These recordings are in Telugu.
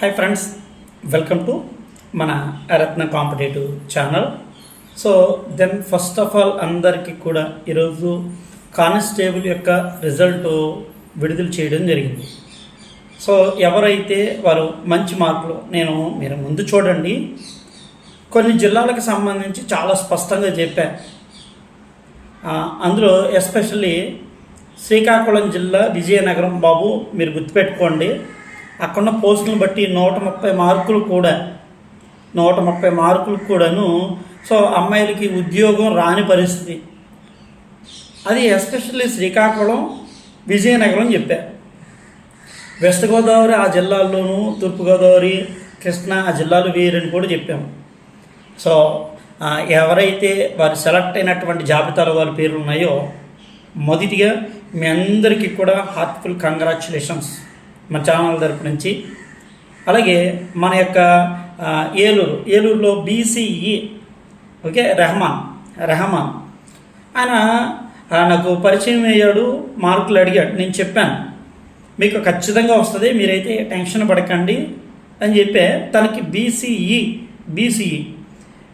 హాయ్ ఫ్రెండ్స్ వెల్కమ్ టు మన Ratna competitive channel so then first of all అందరికీ కూడా ఈరోజు కానిస్టేబుల్ యొక్క రిజల్ట్ విడుదల చేయడం జరిగింది. సో ఎవరైతే వారు మంచి మార్కులు నేను మీరు ముందు చూడండి. కొన్ని జిల్లాలకు సంబంధించి చాలా స్పష్టంగా చెప్పాను అందులో ఎస్పెషల్లీ శ్రీకాకుళం జిల్లా విజయనగరం బాబు మీరు గుర్తుపెట్టుకోండి. అక్కడున్న పోస్టులను బట్టి నూట ముప్పై మార్కులు కూడా నూట ముప్పై మార్కులు కూడాను. సో అమ్మాయిలకి ఉద్యోగం రాని పరిస్థితి. అది ఎస్పెషల్లీ శ్రీకాకుళం విజయనగరం చెప్పారు వెస్ట్ గోదావరి ఆ జిల్లాల్లోనూ తూర్పుగోదావరి కృష్ణా ఆ జిల్లాలు వేరని కూడా చెప్పాము. సో ఎవరైతే వారు సెలెక్ట్ అయినటువంటి జాబితాలో వారి పేర్లు ఉన్నాయో మొదటిగా మీ అందరికీ కూడా హార్ట్ఫుల్ కంగ్రాచులేషన్స్. మన ఛానల్ తరపు నుంచి. అలాగే మన యొక్క ఏలూరు ఏలూరులో బీసీఈ ఓకే రెహమాన్ రెహమాన్. ఆయన ఆ, నాకు పరిచయం అయ్యాడు మార్కులు అడిగాడు. నేను చెప్పాను మీకు ఖచ్చితంగా వస్తుంది మీరైతే టెన్షన్ పడకండి అని చెప్పే తనకి BCE BCE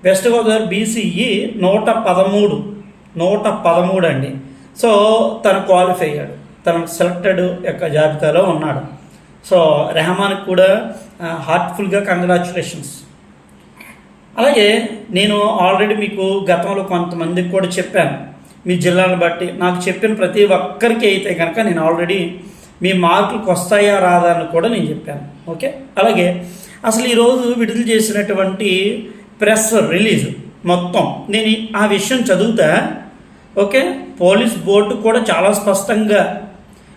west Godavari BCE నూట పదమూడు నూట పదమూడు అండి. సో తను క్వాలిఫై అయ్యాడు. తను సెలెక్టెడ్ యొక్క జాబితాలో ఉన్నాడు. సో రెహమాన్కి కూడా హార్ట్ఫుల్గా కంగ్రాచులేషన్స్ అలాగే నేను ఆల్రెడీ మీకు గతంలో కొంతమందికి కూడా చెప్పాను. మీ జిల్లాను బట్టి నాకు చెప్పిన ప్రతి ఒక్కరికి అయితే కనుక నేను ఆల్రెడీ మీ మార్కులకు వస్తాయా రాదా అని కూడా నేను చెప్పాను. ఓకే? అలాగే అసలు ఈరోజు విడుదల చేసినటువంటి ప్రెస్ రిలీజ్ మొత్తం నేను ఆ విషయం చదువుతా. ఓకే? పోలీస్ బోర్డు కూడా చాలా స్పష్టంగా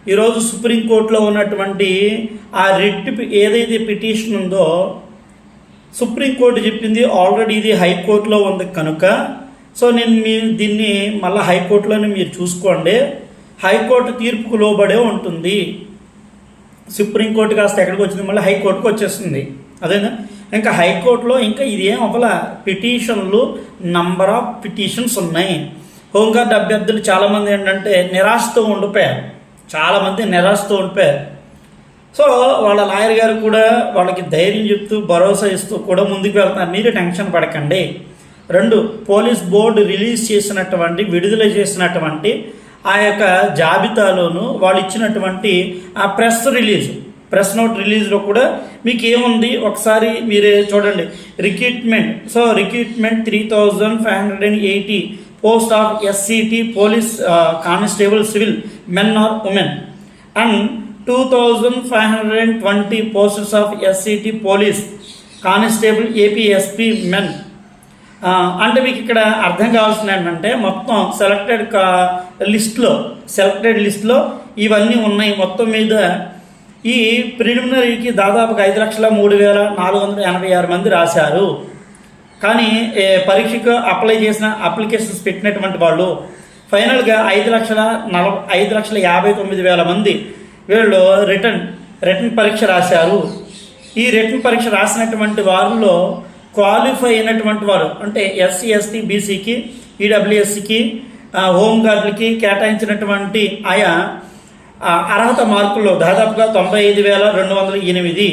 ఈరోజు సుప్రీంకోర్టులో ఉన్నటువంటి ఆ రిట్ ఏదైతే పిటిషన్ ఉందో సుప్రీంకోర్టు చెప్పింది ఆల్రెడీ ఇది హైకోర్టులో ఉంది కనుక. సో నేను మీ దీన్ని మళ్ళీ హైకోర్టులోనే మీరు చూసుకోండి. హైకోర్టు తీర్పుకు లోబడే ఉంటుంది. సుప్రీంకోర్టు కాస్త ఎక్కడికి వచ్చింది మళ్ళీ హైకోర్టుకు వచ్చేస్తుంది. అదేనా? ఇంకా హైకోర్టులో ఇంకా ఇది ఏం అవ్వాల పిటిషన్లు నంబర్ ఆఫ్ పిటిషన్స్ ఉన్నాయి. హోంగార్డ్ అభ్యర్థులు చాలామంది ఏంటంటే నిరాశతో ఉండిపోయారు. చాలామంది నిరాశతో ఉండిపోయారు. సో వాళ్ళ లాయర్ గారు కూడా వాళ్ళకి ధైర్యం చెప్తూ భరోసా ఇస్తూ కూడా ముందుకు వెళ్తున్నారు. మీరు టెన్షన్ పడకండి. రెండు పోలీస్ బోర్డు రిలీజ్ చేసినటువంటి విడుదల చేసినటువంటి ఆ యొక్క జాబితాలోను వాళ్ళు ఇచ్చినటువంటి ఆ ప్రెస్ రిలీజ్ ప్రెస్ నోట్ రిలీజ్లో కూడా మీకు ఏముంది? ఒకసారి మీరే చూడండి. Recruitment so recruitment three thousand five hundred and eighty post of SCT police constable civil men or women and two thousand five hundred and twenty posters of SCT police constable APSP men అంటే మీకు ఇక్కడ అర్థం కావాల్సిన ఏంటంటే మొత్తం సెలెక్టెడ్ కా లిస్ట్లో సెలెక్టెడ్ లిస్ట్లో ఇవన్నీ ఉన్నాయి. మొత్తం మీద ఈ ప్రిలిమినరీకి దాదాపుగా ఐదు లక్షల మూడు వేల నాలుగు వందల ఎనభై ఆరు మంది రాశారు. కానీ పరీక్షకు అప్లై చేసిన అప్లికేషన్స్ పెట్టినటువంటి వాళ్ళు ఫైనల్గా ఐదు లక్షల నలభై ఐదు లక్షల యాభై తొమ్మిది వేల మంది వీళ్ళు రిటర్న్ రిటర్న్ పరీక్ష రాశారు. ఈ రిటర్న్ పరీక్ష రాసినటువంటి వారిలో క్వాలిఫై అయినటువంటి వారు అంటే ఎస్సీ ఎస్టీ బీసీకి ఈడబ్ల్యూఎస్సికి హోంగార్డులకి కేటాయించినటువంటి ఆయా అర్హత మార్కుల్లో దాదాపుగా తొంభై ఐదు వేల రెండు వందల ఎనిమిది.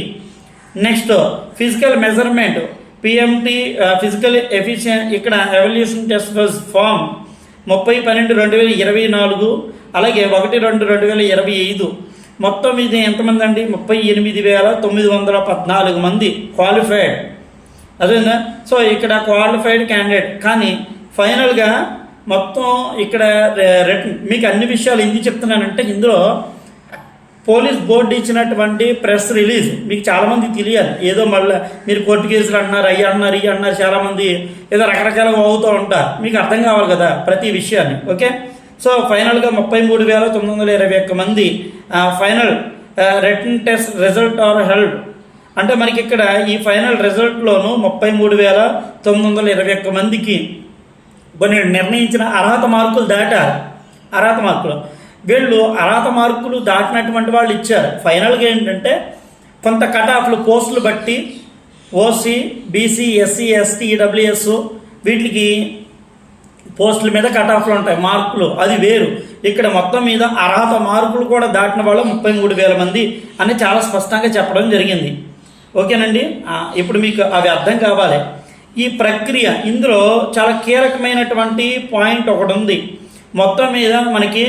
Next physical measurement PMT physical efficiency ఇక్కడ ఎవల్యూషన్ టెస్ట్ ఫామ్ ముప్పై పన్నెండు రెండు వేల ఇరవై నాలుగు అలాగే ఒకటి రెండు రెండు వేల ఇరవై ఐదు. మొత్తం ఇది ఎంతమంది అండి ముప్పై ఎనిమిది వేల తొమ్మిది వందల పద్నాలుగు మంది క్వాలిఫైడ్ అదేనా? సో ఇక్కడ క్వాలిఫైడ్ క్యాండిడేట్ కానీ ఫైనల్గా మొత్తం ఇక్కడ రిటర్న్ మీకు అన్ని విషయాలు ఎందుకు చెప్తున్నానంటే ఇందులో పోలీస్ బోర్డు ఇచ్చినటువంటి ప్రెస్ రిలీజ్. మీకు చాలామంది తెలియాలి. ఏదో మళ్ళీ మీరు కోర్టు కేసులు అంటున్నారు అయ్యి అన్నారు ఇవి అన్నారు చాలామంది ఏదో రకరకాలుగా అవుతూ ఉంటారు. మీకు అర్థం కావాలి కదా ప్రతి విషయాన్ని. ఓకే? సో ఫైనల్గా ముప్పై మూడు వేల తొమ్మిది వందల ఇరవై ఒక్క మంది final return test result are held. అంటే మనకి ఇక్కడ ఈ ఫైనల్ రిజల్ట్లోను ముప్పై మూడు వేల తొమ్మిది వందల ఇరవై ఒక్క మందికి కొన్ని నిర్ణయించిన అర్హత మార్కులు దాటారు. అర్హత మార్కులు. వీళ్ళు అర్హత మార్కులు దాటినటువంటి వాళ్ళు ఇచ్చారు. ఫైనల్గా ఏంటంటే కొంత కట్ ఆఫ్లు పోస్టులు బట్టి OC BC SC ST EWS వీటికి పోస్టుల మీద కట్ ఆఫ్లు ఉంటాయి మార్కులు. అది వేరు. ఇక్కడ మొత్తం మీద అర్హత మార్కులు కూడా దాటిన వాళ్ళు ముప్పై మూడు వేల మంది అని చాలా స్పష్టంగా చెప్పడం జరిగింది. ఓకేనండి? ఇప్పుడు మీకు అవి అర్థం కావాలి. ఈ ప్రక్రియ ఇందులో చాలా కీలకమైనటువంటి పాయింట్ ఒకటి ఉంది. మొత్తం మీద మనకి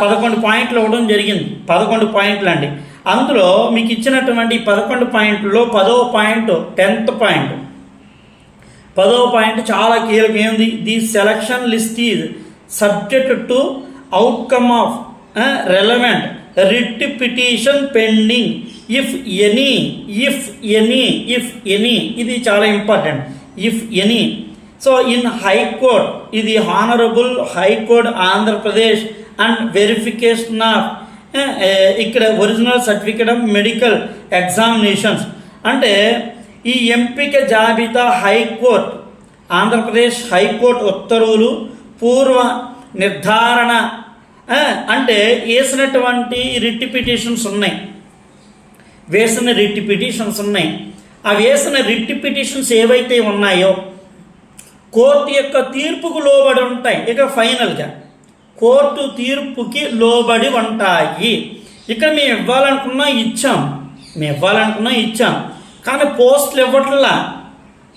పదకొండు పాయింట్లు ఇవ్వడం జరిగింది. పదకొండు పాయింట్లు అండి. అందులో మీకు ఇచ్చినటువంటి పదకొండు పాయింట్లో పదో పాయింట్ టెన్త్ పాయింట్. పదో పాయింట్ చాలా కీలకం. ఏంది? The selection list is subject to outcome of relevant writ petition pending if any if any if any ఇది చాలా important if any so in high court ఇది honourable high court Andhra Pradesh and verification of ఇక్కడ original certificate of medical examinations అంటే ఈ ఎంపిక జాబితా హైకోర్టు ఆంధ్రప్రదేశ్ హైకోర్టు ఉత్తర్వులు పూర్వ నిర్ధారణ eh, అంటే వేసినటువంటి రిట్ పిటిషన్స్ ఉన్నాయి. వేసిన రిట్ పిటిషన్స్ ఉన్నాయి. ఆ వేసిన రిట్ పిటిషన్స్ ఏవైతే ఉన్నాయో కోర్టు యొక్క తీర్పుకు లోబడి ఉంటాయి. ఇక ఫైనల్గా కోర్టు తీర్పుకి లోబడి ఉంటాయి. ఇక్కడ మేము ఇవ్వాలనుకున్నా ఇచ్చాం. మేము ఇవ్వాలనుకున్నా ఇచ్చాం. కానీ పోస్టులు ఇవ్వట్లా.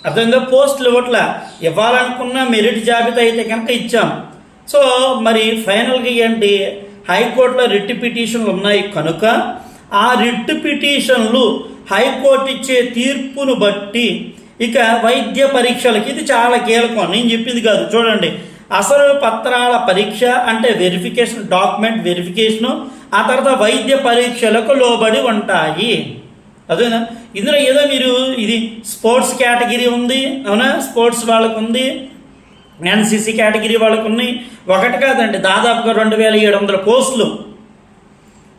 అర్థంగా పోస్టులు ఇవ్వట్లా. ఇవ్వాలనుకున్న మెరిట్ జాబితా అయితే కనుక ఇచ్చాం. సో మరి ఫైనల్గా ఏంటి? హైకోర్టులో రిట్ పిటిషన్లు ఉన్నాయి కనుక ఆ రిట్ పిటిషన్లు హైకోర్టు ఇచ్చే తీర్పును బట్టి ఇక వైద్య పరీక్షలకి ఇది చాలా కీలకం నేను చెప్పింది కాదు. చూడండి. అసలు పత్రాల పరీక్ష అంటే వెరిఫికేషన్ డాక్యుమెంట్ వెరిఫికేషను ఆ తర్వాత వైద్య పరీక్షలకు లోబడి ఉంటాయి. అదేనా? ఇందులో ఏదో మీరు ఇది స్పోర్ట్స్ కేటగిరీ ఉంది అవునా? స్పోర్ట్స్ వాళ్ళకు ఉంది ఎన్సీసీ కేటగిరీ వాళ్ళకు ఉన్నాయి ఒకటి కాదండి దాదాపుగా రెండు వేల ఏడు వందల పోస్టులు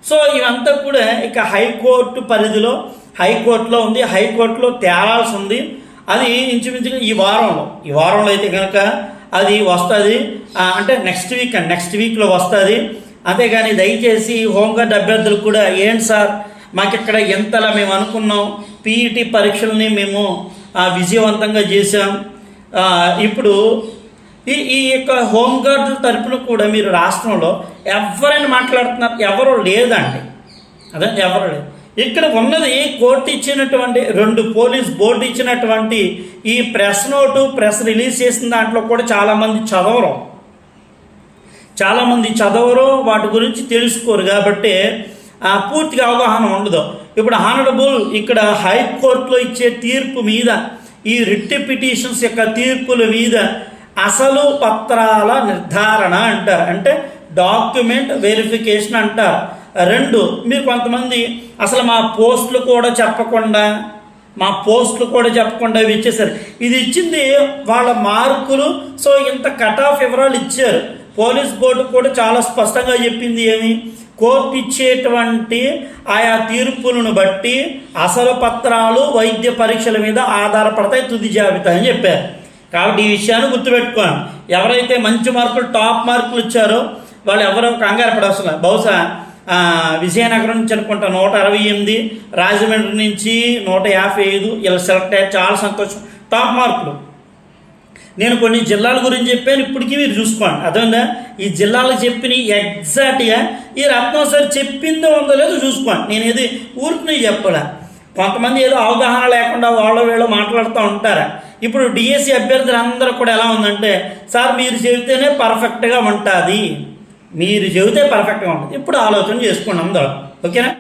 సో ఇవంతా కూడా ఇక హైకోర్టు పరిధిలో హైకోర్టులో ఉంది హైకోర్టులో తేలాల్సి ఉంది. అది ఇంచుమించుగా ఈ వారంలో. ఈ వారంలో అయితే కనుక అది వస్తుంది. అంటే నెక్స్ట్ వీక్ అండ్. నెక్స్ట్ వీక్లో వస్తుంది. అంతేగాని దయచేసి హోంగార్డ్ అభ్యర్థులు కూడా ఏంటి సార్? మాకు ఇక్కడ ఎంతలా మేము అనుకున్నాం? పీఈటీ పరీక్షల్ని మేము విజయవంతంగా చేశాం. ఇప్పుడు ఈ ఈ యొక్క హోంగార్డుల తరపున కూడా మీరు రాష్ట్రంలో ఎవరైనా మాట్లాడుతున్నారు? ఎవరు లేదండి. అదే ఎవరు లేదు ఇక్కడ ఉన్నది కోర్టు ఇచ్చినటువంటి రెండు పోలీస్ బోర్డు ఇచ్చినటువంటి ఈ ప్రెస్ నోటు ప్రెస్ రిలీజ్ చేసిన దాంట్లో కూడా చాలామంది చదవరు. చాలామంది చదవరు వాటి గురించి తెలుసుకోరు. కాబట్టి పూర్తిగా అవగాహన ఉండదు. ఇప్పుడు హానరబుల్ ఇక్కడ హైకోర్టులో ఇచ్చే తీర్పు మీద ఈ రిట్ పిటిషన్స్ యొక్క తీర్పుల మీద అసలు పత్రాల నిర్ధారణ అంటారు. అంటే డాక్యుమెంట్ వెరిఫికేషన్ అంటారు. రెండు. మీరు కొంతమంది అసలు మా పోస్టులు కూడా చెప్పకుండా మా పోస్టులు కూడా చెప్పకుండా ఇవి ఇచ్చేసారు ఇది ఇచ్చింది వాళ్ళ మార్కులు సో ఇంత కట్ ఆఫ్ వివరాలు ఇచ్చారు. పోలీస్ బోర్డు కూడా చాలా స్పష్టంగా చెప్పింది ఏమి? కోర్టు ఇచ్చేటువంటి ఆయా తీర్పులను బట్టి అసలు పత్రాలు వైద్య పరీక్షల మీద ఆధారపడతాయి తుది జాబితా అని చెప్పారు. కాబట్టి ఈ విషయాన్ని గుర్తుపెట్టుకోండి ఎవరైతే మంచి మార్కులు టాప్ మార్కులు ఇచ్చారో వాళ్ళు ఎవరో కంగారు పడవసరం బహుశా విజయనగరం నుంచి అనుకుంటా నూట అరవై ఎనిమిది రాజమండ్రి నుంచి నూట యాభై ఐదు ఇలా సెలెక్ట్ అయ్యారు చాలా సంతోషం. టాప్ మార్కులు. నేను కొన్ని జిల్లాల గురించి చెప్పాను ఇప్పటికీ మీరు చూసుకోండి. అర్థమైందా ఈ జిల్లాలు చెప్పిన ఎగ్జాక్ట్గా ఈ రత్నం సార్ చెప్పిందో ఉందో లేదో చూసుకోండి. నేను ఏది ఊరికి చెప్పడా కొంతమంది ఏదో అవగాహన లేకుండా వాళ్ళ వీళ్ళు మాట్లాడుతూ ఉంటారు? ఇప్పుడు డిఎస్సి అభ్యర్థులు అందరూ కూడా ఎలా ఉందంటే సార్ మీరు చెబితేనే పర్ఫెక్ట్గా ఉంటుంది. మీరు చెబితే పర్ఫెక్ట్గా ఉంటుంది. ఇప్పుడు ఆలోచన చేసుకోండి అందరూ ఓకేనా?